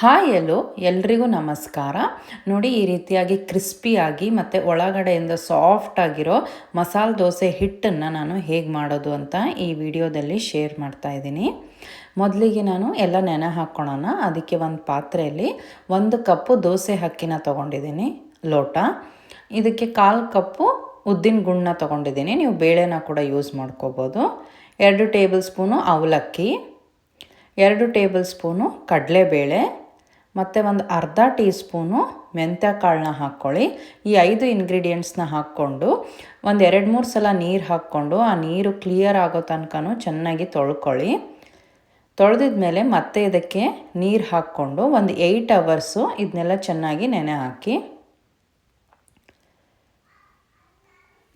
Hi ಎಲ್ಲೋ, ಎಲ್ರಿಗೂ ನಮಸ್ಕಾರ. ನೋಡಿ, ಈ ರೀತಿಯಾಗಿ ಕ್ರಿಸ್ಪಿಯಾಗಿ ಮತ್ತು ಒಳಗಡೆಯಿಂದ ಸಾಫ್ಟ್ ಆಗಿರೋ ಮಸಾಲೆ ದೋಸೆ ಹಿಟ್ಟನ್ನು ನಾನು ಹೇಗೆ ಮಾಡೋದು ಅಂತ ಈ ವಿಡಿಯೋದಲ್ಲಿ ಶೇರ್ ಮಾಡ್ತಾ ಇದ್ದೀನಿ. ಮೊದಲಿಗೆ ನಾನು ಎಲ್ಲ ನೆನೆ ಹಾಕ್ಕೊಳ್ಳೋಣ ಅದಕ್ಕೆ ಒಂದು ಪಾತ್ರೆಯಲ್ಲಿ ಒಂದು ಕಪ್ಪು ದೋಸೆ ಹಕ್ಕಿನ ತೊಗೊಂಡಿದ್ದೀನಿ, ಲೋಟ. ಇದಕ್ಕೆ ಕಾಲು ಕಪ್ಪು ಉದ್ದಿನ ಗುಣ್ಣ ತೊಗೊಂಡಿದ್ದೀನಿ. ನೀವು ಬೇಳೆನ ಕೂಡ ಯೂಸ್ ಮಾಡ್ಕೋಬೋದು. ಎರಡು ಟೇಬಲ್ ಸ್ಪೂನು ಅವಲಕ್ಕಿ, ಎರಡು ಟೇಬಲ್ ಸ್ಪೂನು ಕಡಲೆಬೇಳೆ ಮತ್ತು ಒಂದು ಅರ್ಧ ಟೀ ಸ್ಪೂನು ಮೆಂತ್ಯ ಕಾಳನ್ನ ಹಾಕ್ಕೊಳ್ಳಿ. ಈ ಐದು ಇಂಗ್ರೀಡಿಯೆಂಟ್ಸ್ನ ಹಾಕ್ಕೊಂಡು ಒಂದು ಎರಡು ಮೂರು ಸಲ ನೀರು ಹಾಕ್ಕೊಂಡು ಆ ನೀರು ಕ್ಲಿಯರ್ ಆಗೋ ತನಕ ಚೆನ್ನಾಗಿ ತೊಳ್ಕೊಳ್ಳಿ. ತೊಳೆದಿದ್ಮೇಲೆ ಮತ್ತೆ ಇದಕ್ಕೆ ನೀರು ಹಾಕ್ಕೊಂಡು ಒಂದು ಏಯ್ಟ್ ಅವರ್ಸು ಇದನ್ನೆಲ್ಲ ಚೆನ್ನಾಗಿ ನೆನೆ ಹಾಕಿ.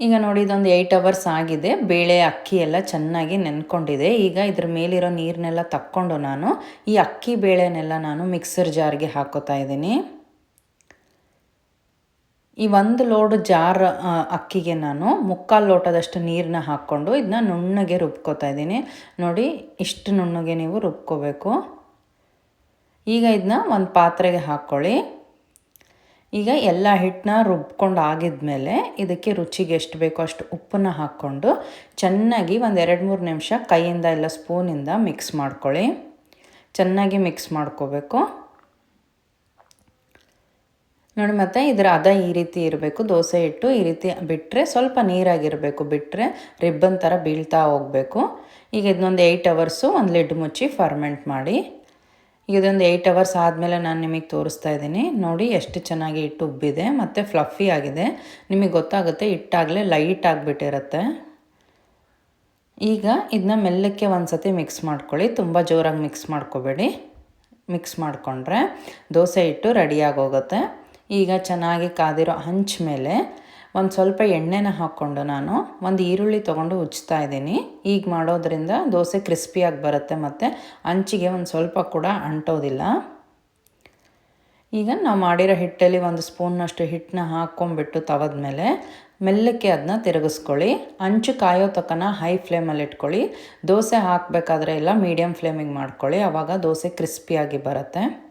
ಈಗ ನೋಡಿ ಇದೊಂದು ಏಯ್ಟ್ ಅವರ್ಸ್ ಆಗಿದೆ. ಬೇಳೆ, ಅಕ್ಕಿ ಎಲ್ಲ ಚೆನ್ನಾಗಿ ನೆನ್ಕೊಂಡಿದೆ. ಈಗ ಇದ್ರ ಮೇಲಿರೋ ನೀರನ್ನೆಲ್ಲ ತಕ್ಕೊಂಡು ನಾನು ಈ ಅಕ್ಕಿ ಬೇಳೆನೆಲ್ಲ ನಾನು ಮಿಕ್ಸರ್ ಜಾರ್ಗೆ ಹಾಕೋತಾ ಇದ್ದೀನಿ. ಈ ಒಂದು ಲೋಡ್ ಜಾರ್ ಅಕ್ಕಿಗೆ ನಾನು ಮುಕ್ಕಾಲು ಲೋಟದಷ್ಟು ನೀರನ್ನ ಹಾಕ್ಕೊಂಡು ಇದನ್ನ ನುಣ್ಣಗೆ ರುಬ್ಕೋತಾ ಇದ್ದೀನಿ. ನೋಡಿ, ಇಷ್ಟು ನುಣ್ಣಗೆ ನೀವು ರುಬ್ಕೋಬೇಕು. ಈಗ ಇದನ್ನ ಒಂದು ಪಾತ್ರೆಗೆ ಹಾಕ್ಕೊಳ್ಳಿ ಈಗ ಎಲ್ಲ ಹಿಟ್ಟನ್ನ ರುಬ್ಕೊಂಡು ಆಗಿದ್ಮೇಲೆ ಇದಕ್ಕೆ ರುಚಿಗೆ ಎಷ್ಟು ಬೇಕೋ ಅಷ್ಟು ಉಪ್ಪನ್ನ ಹಾಕ್ಕೊಂಡು ಚೆನ್ನಾಗಿ ಒಂದು ಎರಡು ಮೂರು ನಿಮಿಷ ಕೈಯಿಂದ ಎಲ್ಲ ಸ್ಪೂನಿಂದ ಮಿಕ್ಸ್ ಮಾಡ್ಕೊಳ್ಳಿ. ಚೆನ್ನಾಗಿ ಮಿಕ್ಸ್ ಮಾಡ್ಕೋಬೇಕು. ನೋಡಿ ಮತ್ತು ಇದರ ಅದ ಈ ರೀತಿ ಇರಬೇಕು, ದೋಸೆ ಹಿಟ್ಟು ಈ ರೀತಿ ಬಿಟ್ಟರೆ ಸ್ವಲ್ಪ ನೀರಾಗಿರಬೇಕು ಬಿಟ್ಟರೆ ರಿಬ್ಬನ್ ಥರ ಬೀಳ್ತಾ ಹೋಗಬೇಕು. ಈಗ ಇದನ್ನೊಂದು ಏಯ್ಟ್ ಅವರ್ಸು ಒಂದು ಲಿಡ್ ಮುಚ್ಚಿ ಫರ್ಮೆಂಟ್ ಮಾಡಿ. ಇದೊಂದು ಏಯ್ಟ್ ಅವರ್ಸ್ ಆದಮೇಲೆ ನಾನು ನಿಮಗೆ ತೋರಿಸ್ತಾ ಇದ್ದೀನಿ. ನೋಡಿ ಎಷ್ಟು ಚೆನ್ನಾಗಿ ಹಿಟ್ಟು ಉಬ್ಬಿದೆ, ಮತ್ತು ಫ್ಲಫಿ ಆಗಿದೆ. ನಿಮಗೆ ಗೊತ್ತಾಗುತ್ತೆ ಹಿಟ್ಟಾಗಲೇ ಲೈಟ್ ಆಗಿಬಿಟ್ಟಿರುತ್ತೆ. ಈಗ ಇದನ್ನ ಮೆಲ್ಲಕ್ಕೆ ಒಂದು ಸತಿ ಮಿಕ್ಸ್ ಮಾಡ್ಕೊಳ್ಳಿ. ತುಂಬ ಜೋರಾಗಿ ಮಿಕ್ಸ್ ಮಾಡ್ಕೋಬೇಡಿ. ಮಿಕ್ಸ್ ಮಾಡಿಕೊಂಡ್ರೆ ದೋಸೆ ಹಿಟ್ಟು ರೆಡಿಯಾಗಿ ಹೋಗುತ್ತೆ ಈಗ ಚೆನ್ನಾಗಿ ಕಾದಿರೋ ಹಂಚ ಮೇಲೆ ಒಂದು ಸ್ವಲ್ಪ ಎಣ್ಣೆನ ಹಾಕ್ಕೊಂಡು ನಾನು ಒಂದು ಈರುಳ್ಳಿ ತೊಗೊಂಡು ಉಜ್ತಾ ಇದ್ದೀನಿ. ಈಗ ಮಾಡೋದ್ರಿಂದ ದೋಸೆ ಕ್ರಿಸ್ಪಿಯಾಗಿ ಬರುತ್ತೆ ಮತ್ತು ಅಂಚಿಗೆ ಒಂದು ಸ್ವಲ್ಪ ಕೂಡ ಅಂಟೋದಿಲ್ಲ. ಈಗ ನಾವು ಮಾಡಿರೋ ಹಿಟ್ಟಲ್ಲಿ ಒಂದು ಸ್ಪೂನ್ನಷ್ಟು ಹಿಟ್ಟನ್ನ ಹಾಕ್ಕೊಂಬಿಟ್ಟು ತವದ ಮೇಲೆ ಮೆಲ್ಲಕ್ಕೆ ಅದನ್ನ ತಿರುಗಿಸ್ಕೊಳ್ಳಿ. ಅಂಚು ಕಾಯೋ ತಕ್ಕನ ಹೈ ಫ್ಲೇಮಲ್ಲಿ ಇಟ್ಕೊಳ್ಳಿ. ದೋಸೆ ಹಾಕಬೇಕಾದ್ರೆ ಎಲ್ಲ ಮೀಡಿಯಮ್ ಫ್ಲೇಮಿಗೆ ಮಾಡ್ಕೊಳ್ಳಿ. ಆವಾಗ ದೋಸೆ ಕ್ರಿಸ್ಪಿಯಾಗಿ ಬರುತ್ತೆ.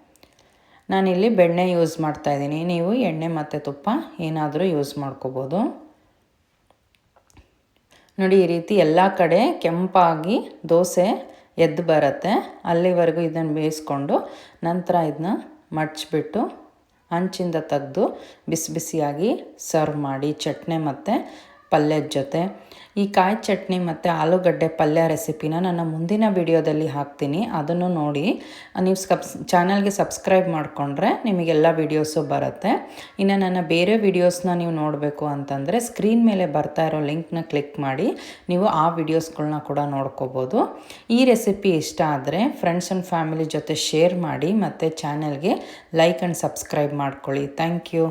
ನಾನಿಲ್ಲಿ ಬೆಣ್ಣೆ ಯೂಸ್ ಮಾಡ್ತಾಯಿದ್ದೀನಿ ನೀವು ಎಣ್ಣೆ ಮತ್ತು ತುಪ್ಪ ಏನಾದರೂ ಯೂಸ್ ಮಾಡ್ಕೋಬೋದು. ನೋಡಿ, ಈ ರೀತಿ ಎಲ್ಲ ಕಡೆ ಕೆಂಪಾಗಿ ದೋಸೆ ಎದ್ದು ಬರುತ್ತೆ. ಅಲ್ಲಿವರೆಗೂ ಇದನ್ನು ಬೇಯಿಸ್ಕೊಂಡು ನಂತರ ಇದನ್ನ ಮಡ್ಚಿಬಿಟ್ಟು ಹಂಚಿಂದ ತೆಗೆದು ಬಿಸಿ ಬಿಸಿಯಾಗಿ ಸರ್ವ್ ಮಾಡಿ. ಚಟ್ನಿ ಮತ್ತು ಪಲ್ಯದ ಜೊತೆ. ಈ ಕಾಯಿ ಚಟ್ನಿ ಮತ್ತು ಆಲೂಗಡ್ಡೆ ಪಲ್ಯ ರೆಸಿಪಿನ ನನ್ನ ಮುಂದಿನ ವಿಡಿಯೋದಲ್ಲಿ ಹಾಕ್ತೀನಿ. ಅದನ್ನು ನೋಡಿ, ನೀವು ಸಬ್ಸ್ ಚಾನಲ್ಗೆ ಸಬ್ಸ್ಕ್ರೈಬ್ ಮಾಡಿಕೊಂಡ್ರೆ ನಿಮಗೆಲ್ಲ ವಿಡಿಯೋಸು ಬರುತ್ತೆ. ಇನ್ನು ನನ್ನ ಬೇರೆ ವಿಡಿಯೋಸ್ನ ನೀವು ನೋಡಬೇಕು ಅಂತಂದರೆ ಸ್ಕ್ರೀನ್ ಮೇಲೆ ಬರ್ತಾ ಇರೋ ಲಿಂಕ್ನ ಕ್ಲಿಕ್ ಮಾಡಿ, ನೀವು ಆ ವಿಡಿಯೋಸ್ಗಳನ್ನ ಕೂಡ ನೋಡ್ಕೋಬೋದು. ಈ ರೆಸಿಪಿ ಇಷ್ಟ ಆದರೆ ಫ್ರೆಂಡ್ಸ್ ಆ್ಯಂಡ್ ಫ್ಯಾಮಿಲಿ ಜೊತೆ ಶೇರ್ ಮಾಡಿ ಮತ್ತು ಚಾನಲ್ಗೆ ಲೈಕ್ ಆ್ಯಂಡ್ ಸಬ್ಸ್ಕ್ರೈಬ್ ಮಾಡ್ಕೊಳ್ಳಿ. Thank you.